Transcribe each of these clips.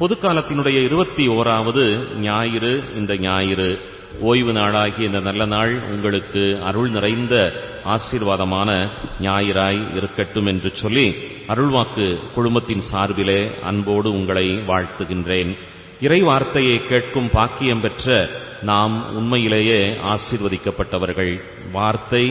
பொதுக்காலத்தினுடைய இருபத்தி ஓராவது ஞாயிறு இந்த ஞாயிறு ஓய்வு நாளாகிய இந்த நல்ல நாள் உங்களுக்கு அருள் நிறைந்த ஆசீர்வாதமான ஞாயிறாய் இருக்கட்டும் என்று சொல்லி அருள்வாக்கு குழுமத்தின் சார்பிலே அன்போடு உங்களை வாழ்த்துகின்றேன். இறை வார்த்தையை கேட்கும் பாக்கியம் பெற்ற நாம் உண்மையிலேயே ஆசீர்வதிக்கப்பட்டவர்கள். வார்த்தை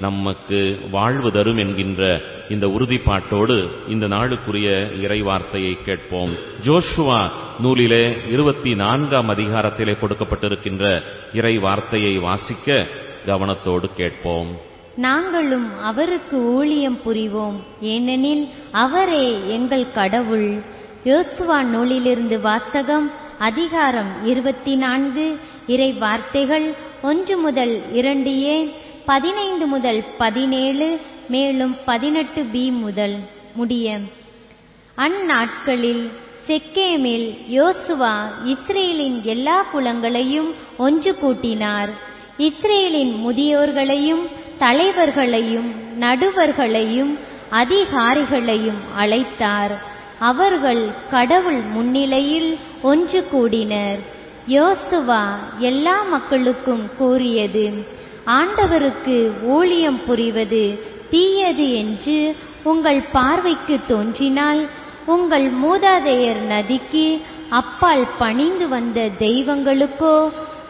நமக்கு வாழ்வு தரும் என்கின்ற இந்த உறுதிப்பாட்டோடு இந்த நாளுக்குரிய இறை வார்த்தையை கேட்போம். ஜோஷுவா நூலிலே இருபத்தி நான்காம் அதிகாரத்திலே கொடுக்கப்பட்டிருக்கின்ற இறை வார்த்தையை வாசிக்க கவனத்தோடு கேட்போம். நாங்களும் அவருக்கு ஊழியம் புரிவோம். ஏனெனில் அவரே எங்கள் கடவுள். யோசுவா நூலிலிருந்து வாசகம் அதிகாரம் இருபத்தி நான்கு இறை வார்த்தைகள் ஒன்று முதல் இரண்டு ஏன் பதினைந்து முதல் பதினேழு மேலும் பதினெட்டு பி முதல் முடிய. அந்நாட்களில் செக்கேமில் யோசுவா இஸ்ரேலின் எல்லா குலங்களையும் ஒன்று கூட்டினார். இஸ்ரேலின் முதியோர்களையும் தலைவர்களையும் நடுவர்களையும் அதிகாரிகளையும் அழைத்தார். அவர்கள் கடவுள் முன்னிலையில் ஒன்று கூடினர். யோசுவா எல்லா மக்களுக்கும் கூறியது ஆண்டவருக்கு ஊழியம் புரிவது தீயது என்று உங்கள் பார்வைக்கு தோன்றினால் உங்கள் மூதாதையர் நதிக்கு அப்பால் பணிந்து வந்த தெய்வங்களுக்கோ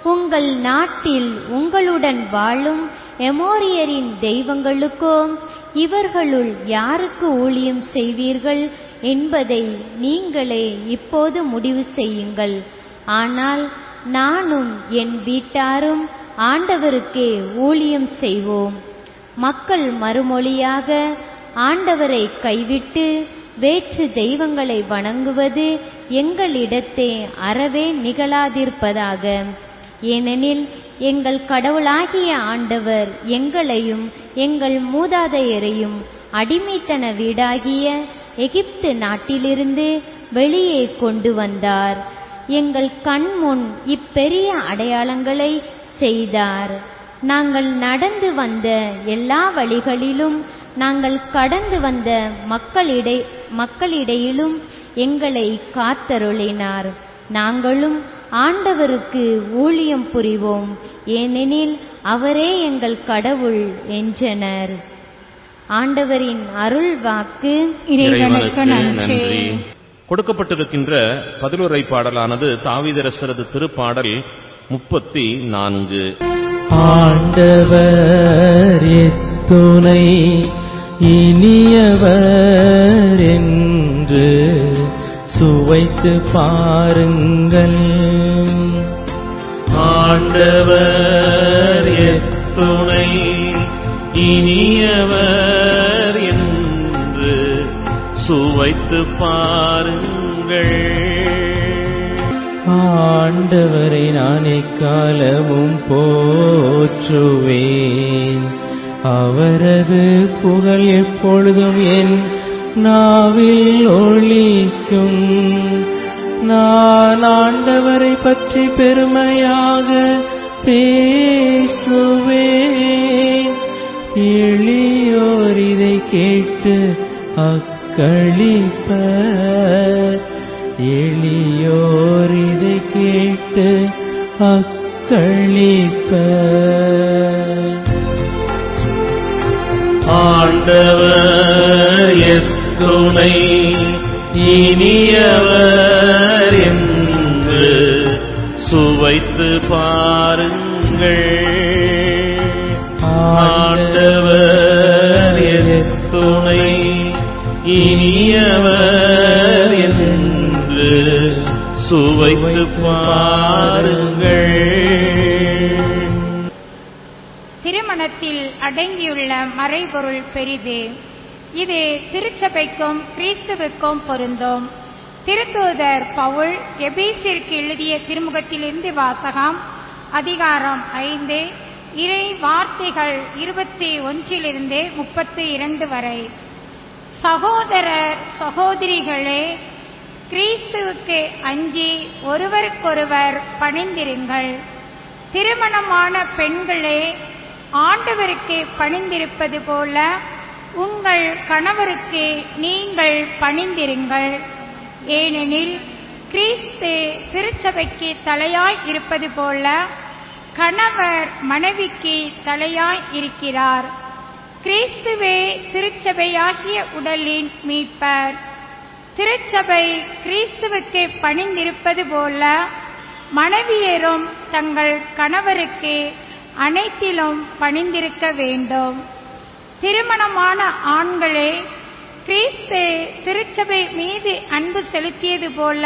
உங்கள் நாட்டில் உங்களுடன் வாழும் எமோரியரின் தெய்வங்களுக்கோ இவர்களுள் யாருக்கு ஊழியம் செய்வீர்கள் என்பதை நீங்களே இப்போது முடிவு செய்யுங்கள். ஆனால் நானும் என் வீட்டாரும் ஆண்டவருக்கே ஊழியம் செய்வோம். மக்கள் மறுமொழியாக ஆண்டவரை கைவிட்டு வேற்று தெய்வங்களை வணங்குவது எங்களிடத்தே அறவே நிகழாதிருப்பதாக. ஏனெனில் எங்கள் கடவுளாகிய ஆண்டவர் எங்களையும் எங்கள் மூதாதையரையும் அடிமைத்தன வீடாகிய எகிப்து நாட்டிலிருந்து வெளியே கொண்டு வந்தார். எங்கள் கண்முன் இப்பெரிய அடையாளங்களை செய்தார். நாங்கள் நடந்து வந்த எல்லா வழிகளிலும் நாங்கள் கடந்து வந்த மக்களிடை மக்களிடையிலும் எங்களை காத்தருளினார். நாங்களும் ஆண்டவருக்கு ஊழியம் புரிவோம். ஏனெனில் அவரே எங்கள் கடவுள் என்றனர். ஆண்டவரின் அருள் வாக்கு கொடுக்கப்பட்டிருக்கின்ற பதிலுரை பாடலானது தாவீதரசரது திருப்பாடல் முப்பத்தி நான்கு. ஆண்டவர் துணை இனியவர் என்று சுவைத்து பாருங்கள். ஆண்டவர் எத்துணை இனியவர் என்று சுவைத்து பாருங்கள். ஆண்டவரை நான் எக்காலமும் போற்றுவேன். அவரது புகழ் எப்பொழுதும் என் நாவில் ஒழிக்கும். நான் ஆண்டவரை பற்றி பெருமையாக பேசுவேன். எளியோர் இதை கேட்டு அக்களிப்ப எளியோர் இதை அக்களிப்ப ஆண்டவர் எத்துணை இனியவர் என்று சுவைத்து பாருங்கள். ஆண்டவர் எத்துணை இனியவர் சுவைத்து பாருங்கள். திருமணத்தில் அடங்கியுள்ள மறைபொருள் பெரிது. இது திருச்சபைக்கும் கிறிஸ்துவுக்கும் பொருந்தும். திருத்தூதர் பவுல் எபேசிற்கு எழுதிய திருமுகத்திலிருந்து வாசகம் அதிகாரம் ஐந்து இறை வார்த்தைகள் இருபத்தி ஒன்றிலிருந்து முப்பத்தி இரண்டு வரை. சகோதர சகோதரிகளே கிறிஸ்துவுக்கு அஞ்சி ஒருவருக்கொருவர் பணிந்திருங்கள். திருமணமான பெண்களே ஆண்டவருக்கு பணிந்திருப்பது போல உங்கள் கணவருக்கு நீங்கள் பணிந்திருங்கள். ஏனெனில் கிறிஸ்து திருச்சபைக்கு தலையாய் இருப்பது போல கணவர் மனைவிக்கு தலையாய் இருக்கிறார். கிறிஸ்துவே திருச்சபையாகிய உடலின் மீட்பர். திருச்சபை கிறிஸ்துவுக்கு பணிந்திருப்பது போல மனைவியரும் தங்கள் கணவருக்கு அனைத்திலும் பணிந்திருக்க வேண்டும். திருமணமான ஆண்களே கிறிஸ்து திருச்சபை மீது அன்பு செலுத்தியது போல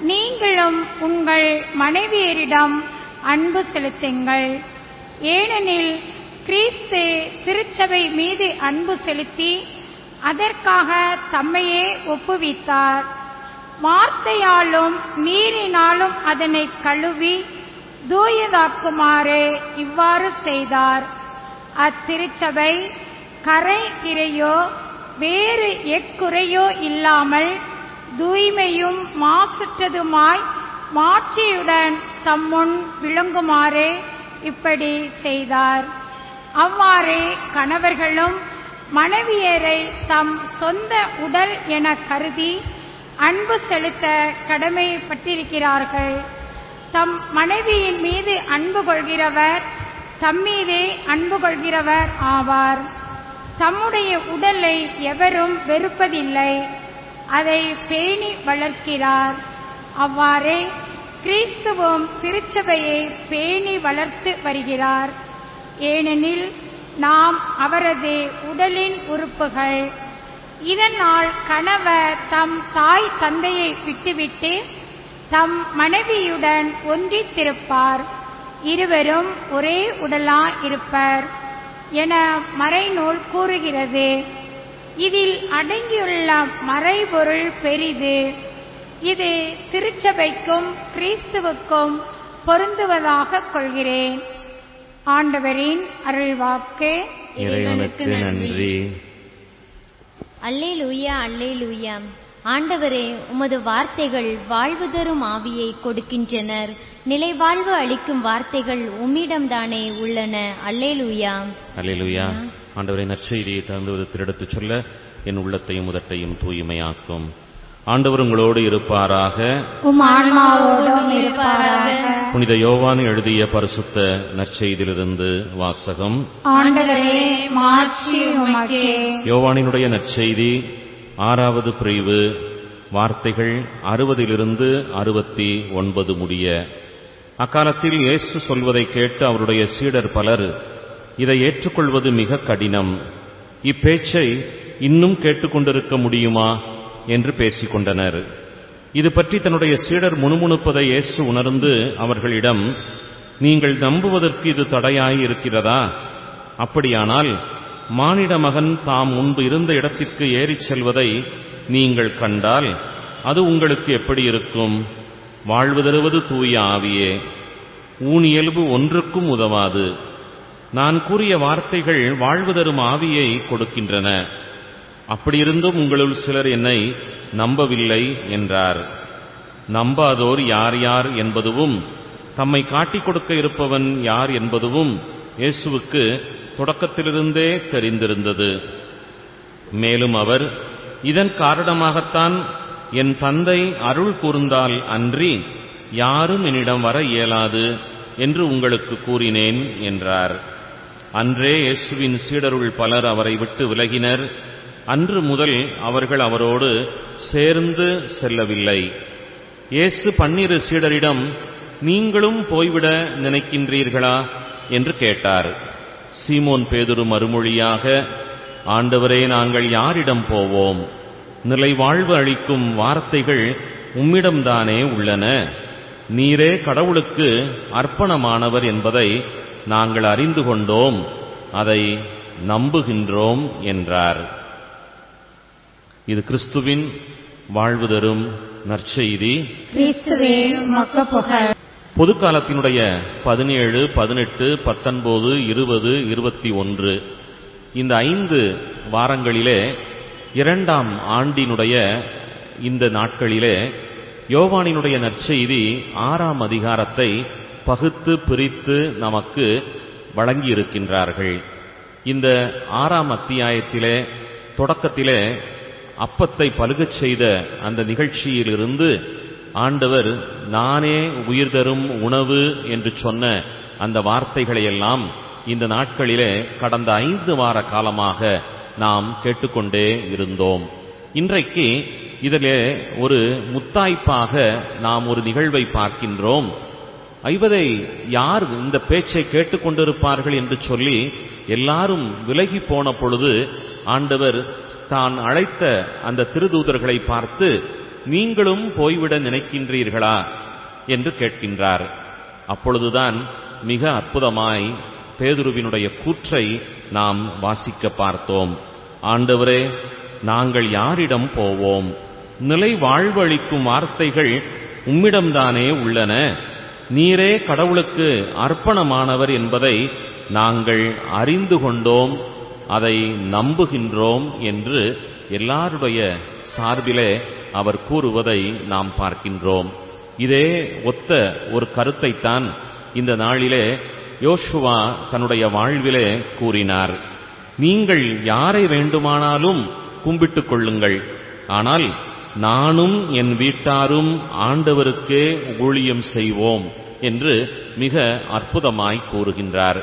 நீங்களும் உங்கள் மனைவியரிடம் அன்பு செலுத்துங்கள். ஏனெனில் கிறிஸ்து திருச்சபை மீது அன்பு செலுத்தி அதற்காக தம்மையே ஒப்புவித்தார். வார்த்தையாலும் நீரினாலும் அதனை கழுவி தூயதாக்குமாறு இவ்வாறு செய்தார். அத்திருச்சபை கரை திரையோ வேறு எக்குறையோ இல்லாமல் தூய்மையும் மாசுற்றதுமாய் மாட்சியுடன் தம்முன் விளங்குமாறு இப்படி செய்தார். அவ்வாறே கணவர்களும் மனைவியரை தம் சொந்த உடல் என கருதி அன்பு செலுத்த கடமைப்பட்டிருக்கிறார்கள். தம் மனைவியின் மீது அன்பு கொள்கிறவர் தம்மீதே அன்பு கொள்கிறவர் ஆவார். தம்முடைய உடலை எவரும் வெறுப்பதில்லை. அதை பேணி வளர்க்கிறார். அவ்வாறே கிறிஸ்துவும் திருச்சபையை பேணி வளர்த்து வருகிறார். ஏனெனில் நாம் அவரது உடலின் உறுப்புகள். இதனால் கணவர் தம் தாய் தந்தையை விட்டுவிட்டு தம் மனைவியுடன் ஒன்றித்திருப்பார். இருவரும் ஒரே உடலா இருப்பர் என மறைநூல் கூறுகிறது. இதில் அடங்கியுள்ள மறைபொருள் பெரிது. இது திருச்சபைக்கும் கிறிஸ்துவுக்கும் பொருந்துவதாக கொள்கிறேன். ஆண்டவரின் அருள்வாக்கு இறைவனுக்கு நன்றி. அல்லேலூயா அல்லேலூயா. ஆண்டவரே உமது வார்த்தைகள் வாழ்வு தரும் ஆவியை கொடுக்கின்றனர். நிலை வாழ்வு அளிக்கும் வார்த்தைகள் உம்மிடம்தானே உள்ளன. அல்லேலூயா. அல்லேலூயா. ஆண்டவரை நற்செய்தியை தகுந்த விதத்தில் எடுத்துச் சொல்ல என் உள்ளத்தையும் உதட்டையும் தூய்மையாக்கும். ஆண்டவர் உங்களோடு இருப்பாராக. புனித யோவான் எழுதிய பரிசுத்த நற்செய்தியிலிருந்து வாசகம். யோவானினுடைய நற்செய்தி ஆறாவது பிரிவு வார்த்தைகள் அறுபதிலிருந்து அறுபத்தி ஒன்பது முடிய. அக்காலத்தில் இயேசு சொல்வதை கேட்டு அவருடைய சீடர் பலர் இதை ஏற்றுக்கொள்வது மிக கடினம். இப்பேச்சை இன்னும் கேட்டுக்கொண்டிருக்க முடியுமா? என்று பேசிக் கொண்டனர். இது பற்றி தன்னுடைய சீடர் முணுமுணுப்பதை இயேசு உணர்ந்து அவர்களிடம் நீங்கள் நம்புவதற்கு இது தடையாய் இருக்கிறதா? அப்படியானால் மானிட மகன் தாம் முன்பு இருந்த இடத்திற்கு ஏறிச் செல்வதை நீங்கள் கண்டால் அது உங்களுக்கு எப்படி இருக்கும்? வாழ்வு தருவது தூய ஆவியே. ஊனியல்பு ஒன்றுக்கும் உதவாது. நான் கூறிய வார்த்தைகள் வாழ்வு தரும் ஆவியை கொடுக்கின்றன. அப்படியிருந்தும் உங்களுள் சிலர் என்னை நம்பவில்லை என்றார். நம்பாதோர் யார் யார் என்பதுவும் தம்மை காட்டிக் கொடுக்க இருப்பவன் யார் என்பதுவும் இயேசுவுக்கு தொடக்கத்திலிருந்தே தெரிந்திருந்தது. மேலும் அவர் இதன் காரணமாகத்தான் என் தந்தை அருள் கூர்ந்தால் அன்றி யாரும் என்னிடம் வர இயலாது என்று உங்களுக்கு கூறினேன் என்றார். அன்றே இயேசுவின் சீடருள் பலர் அவரை விட்டு விலகினர். அன்று முதல் அவர்கள் அவரோடு சேர்ந்து செல்லவில்லை. இயேசு பன்னிரு சீடரிடம் நீங்களும் போய்விட நினைக்கின்றீர்களா? என்று கேட்டார். சீமோன் பேதுரு மறுமொழியாக ஆண்டவரே நாங்கள் யாரிடம் போவோம்? நிலை வாழ்வு அளிக்கும் வார்த்தைகள் உம்மிடம்தானே உள்ளன. நீரே கடவுளுக்கு அர்ப்பணமானவர் என்பதை நாங்கள் அறிந்து கொண்டோம். அதை நம்புகின்றோம் என்றார். இது கிறிஸ்துவின் வாழ்வு தரும் நற்செய்தி. புகழ். பொதுக்காலத்தினுடைய பதினேழு பதினெட்டு பத்தொன்பது இருபது இருபத்தி ஒன்று. இந்த ஐந்து வாரங்களிலே இரண்டாம் ஆண்டினுடைய இந்த நாட்களிலே யோவானினுடைய நற்செய்தி ஆறாம் அதிகாரத்தை பகுத்து பிரித்து நமக்கு வழங்கியிருக்கின்றார்கள். இந்த ஆறாம் அத்தியாயத்திலே தொடக்கத்திலே அப்பத்தை பழுகச் செய்த அந்த நிகழ்ச்சியிலிருந்து ஆண்டவர் நானே உயிர் தரும் உணவு என்று சொன்ன அந்த வார்த்தைகளையெல்லாம் இந்த நாட்களிலே கடந்த ஐந்து வார காலமாக நாம் கேட்டுக்கொண்டே இருந்தோம். இன்றைக்கு இதிலே ஒரு முத்தாய்ப்பாக நாம் ஒரு நிகழ்வை பார்க்கின்றோம். ஐவதை யார் இந்த பேச்சை கேட்டுக்கொண்டிருப்பார்கள் என்று சொல்லி எல்லாரும் விலகி போன பொழுது ஆண்டவர் தான் அழைத்த அந்த திருதூதர்களை பார்த்து நீங்களும் போய்விட நினைக்கின்றீர்களா? என்று கேட்கின்றார். அப்பொழுதுதான் மிக அற்புதமாய் பேதுருவினுடைய கூற்றை நாம் வாசிக்க பார்த்தோம். ஆண்டவரே நாங்கள் யாரிடம் போவோம்? நிலை வாழ்வளிக்கும் வார்த்தைகள் உம்மிடம்தானே உள்ளன. நீரே கடவுளுக்கு அர்ப்பணமானவர் என்பதை நாங்கள் அறிந்து கொண்டோம். அதை நம்புகின்றோம் என்று எல்லாருடைய சார்பிலே அவர் கூறுவதை நாம் பார்க்கின்றோம். இதே ஒத்த ஒரு கருத்தைத்தான் இந்த நாளிலே யோசுவா தன்னுடைய வாழ்விலே கூறினார். நீங்கள் யாரை வேண்டுமானாலும் கும்பிட்டுக் கொள்ளுங்கள். ஆனால் நானும் என் வீட்டாரும் ஆண்டவருக்கே ஊழியம் செய்வோம் என்று மிக அற்புதமாய் கூறுகின்றார்.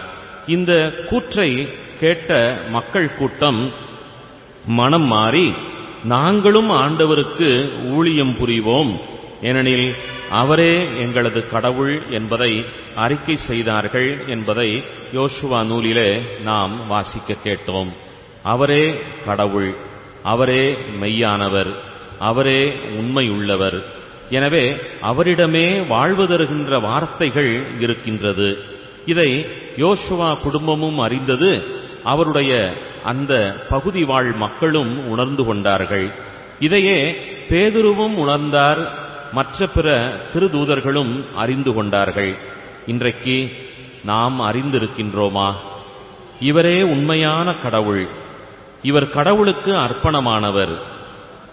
இந்த கூற்றை கேட்ட மக்கள் கூட்டம் மனம் மாறி நாங்களும் ஆண்டவருக்கு ஊழியம் புரிவோம். ஏனெனில் அவரே எங்களது கடவுள் என்பதை அறிக்கை செய்தார்கள் என்பதை யோசுவா நூலிலே நாம் வாசிக்க கேட்டோம். அவரே கடவுள் அவரே மெய்யானவர் அவரே உண்மையுள்ளவர். எனவே அவரிடமே வாழ்வு தருகின்ற வார்த்தைகள் இருக்கின்றது. இதை யோசுவா குடும்பமும் அறிந்தது. அவருடைய அந்த பகுதி வாழ் மக்களும் உணர்ந்து கொண்டார்கள். இதையே பேதுருவும் உணர்ந்தார் மற்ற பிற திருதூதர்களும் அறிந்து கொண்டார்கள். இன்றைக்கு நாம் அறிந்திருக்கின்றோமா? இவரே உண்மையான கடவுள். இவர் கடவுளுக்கு அர்ப்பணமானவர்.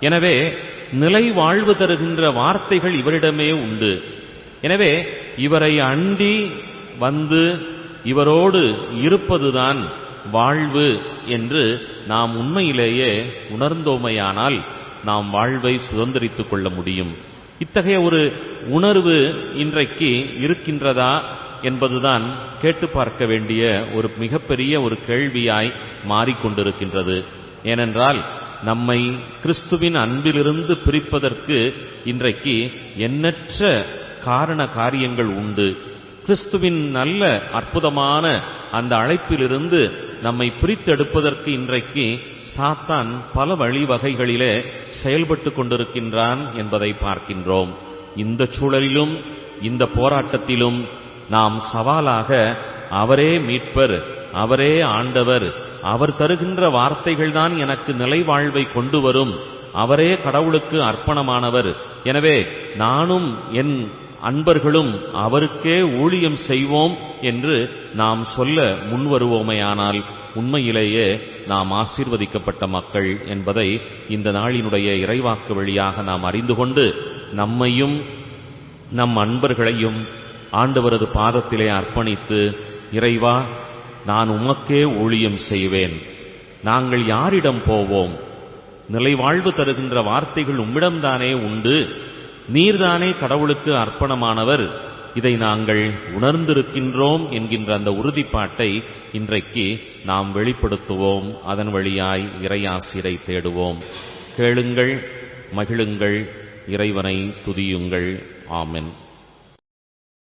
எனவே நிலை வாழ்வு தருகின்ற வார்த்தைகள் இவரிடமே உண்டு. எனவே இவரை அண்டி வந்து இவரோடு இருப்பதுதான் வாழ்வு என்று நாம் உண்மையிலேயே உணர்ந்தோமையானால் நாம் வாழ்வை சுதந்திரித்துக் கொள்ள முடியும். இத்தகைய ஒரு உணர்வு இன்றைக்கு இருக்கின்றதா என்பதுதான் கேட்டு பார்க்க வேண்டிய ஒரு மிகப்பெரிய ஒரு கேள்வியாய் மாறிக்கொண்டிருக்கின்றது. ஏனென்றால் நம்மை கிறிஸ்துவின் அன்பிலிருந்து பிரிப்பதற்கு இன்றைக்கு எண்ணற்ற காரண காரியங்கள் உண்டு. கிறிஸ்துவின் நல்ல அற்புதமான அந்த அழைப்பிலிருந்து நம்மை பிரித்தெடுப்பதற்கு இன்றைக்கு சாத்தான் பல வழிவகைகளிலே செயல்பட்டு கொண்டிருக்கின்றான் என்பதை பார்க்கின்றோம். இந்த சூழலிலும் இந்த போராட்டத்திலும் நாம் சவாலாக அவரே மீட்பர் அவரே ஆண்டவர் அவர் தருகின்ற வார்த்தைகள்தான் எனக்கு நிலை வாழ்வை கொண்டு வரும் அவரே கடவுளுக்கு அர்ப்பணமானவர். எனவே நானும் என் அன்பர்களும் அவருக்கே ஊழியம் செய்வோம் என்று நாம் சொல்ல முன்வருவோமையானால் உண்மையிலேயே நாம் ஆசீர்வதிக்கப்பட்ட மக்கள் என்பதை இந்த நாளினுடைய இறைவாக்கு வழியாக நாம் அறிந்து கொண்டு நம்மையும் நம் அன்பர்களையும் ஆண்டவரது பாதத்திலே அர்ப்பணித்து இறைவா நான் உமக்கே ஊழியம் செய்வேன். நாங்கள் யாரிடம் போவோம்? நிலைவாழ்வு தருகின்ற வார்த்தைகள் உம்மிடம்தானே உண்டு? நீர்தானே கடவுளுக்கு அர்ப்பணமானவர். இதை நாங்கள் உணர்ந்திருக்கின்றோம் என்கின்ற அந்த உறுதிப்பாட்டை இன்றைக்கு நாம் வெளிப்படுத்துவோம். அதன் வழியாய் இறையாசிரை தேடுவோம். கேளுங்கள் மகிழுங்கள் இறைவனை துதியுங்கள். ஆமென்.